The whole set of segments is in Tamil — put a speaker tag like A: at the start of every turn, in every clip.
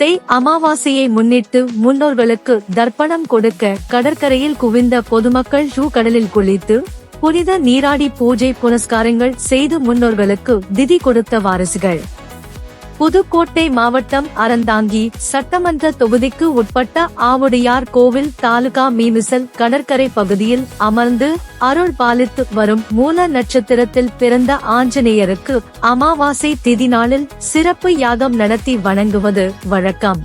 A: தை அமாவாசையை முன்னிட்டு முன்னோர்களுக்கு தர்ப்பணம் கொடுக்க கடற்கரையில் குவிந்த பொதுமக்கள் ஷூ கடலில் குளித்து புனித நீராடி பூஜை புனஸ்காரங்கள் செய்து முன்னோர்களுக்கு திதி கொடுத்த வாரிசுகள். புதுக்கோட்டை மாவட்டம் அறந்தாங்கி சட்டமன்ற தொகுதிக்கு உட்பட்ட ஆவுடையார் கோவில் தாலுகா மீமிசல் கடற்கரை பகுதியில் அமர்ந்து அருள் பாலித்து வரும் மூல நட்சத்திரத்தில் பிறந்த ஆஞ்சநேயருக்கு அமாவாசை திதி நாளில் சிறப்பு யாகம் நடத்தி வணங்குவது வழக்கம்.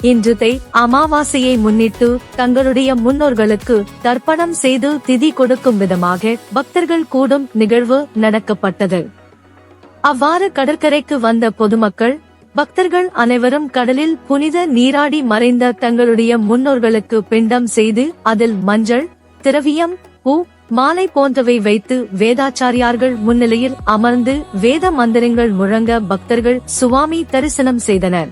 A: இன்றுதை அமாவாசையை முன்னிட்டு தங்களுடைய முன்னோர்களுக்கு தர்ப்பணம் செய்து திதி கொடுக்கும் விதமாக பக்தர்கள் கூடும் நிகழ்வு நடக்கப்பட்டது. அவ்வாறு கடற்கரைக்கு வந்த பொதுமக்கள் பக்தர்கள் அனைவரும் கடலில் புனித நீராடி மறைந்த தங்களுடைய முன்னோர்களுக்கு பிண்டம் செய்து அதில் மஞ்சள் திரவியம் பூ மாலை போன்றவை வைத்து வேதாச்சாரியார்கள் முன்னிலையில் அமர்ந்து வேத மந்திரங்கள் முழங்க பக்தர்கள் சுவாமி தரிசனம் செய்தனர்.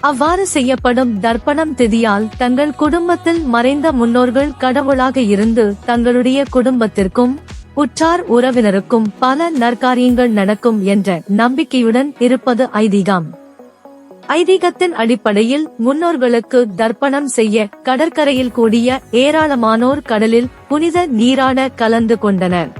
A: அவ்வாறு செய்யப்படும் தர்ப்பணம் திதியால் தங்கள் குடும்பத்தில் மறைந்த முன்னோர்கள் கடவுளாக இருந்து தங்களுடைய குடும்பத்திற்கும் உற்றார் உறவினருக்கும் பல நற்காரியங்கள் நடக்கும் என்ற நம்பிக்கையுடன் இருப்பது ஐதீகம். ஐதீகத்தின் அடிப்படையில் முன்னோர்களுக்கு தர்ப்பணம் செய்ய கடற்கரையில் கூடிய ஏராளமானோர் கடலில் புனித நீராட கலந்து கொண்டனர்.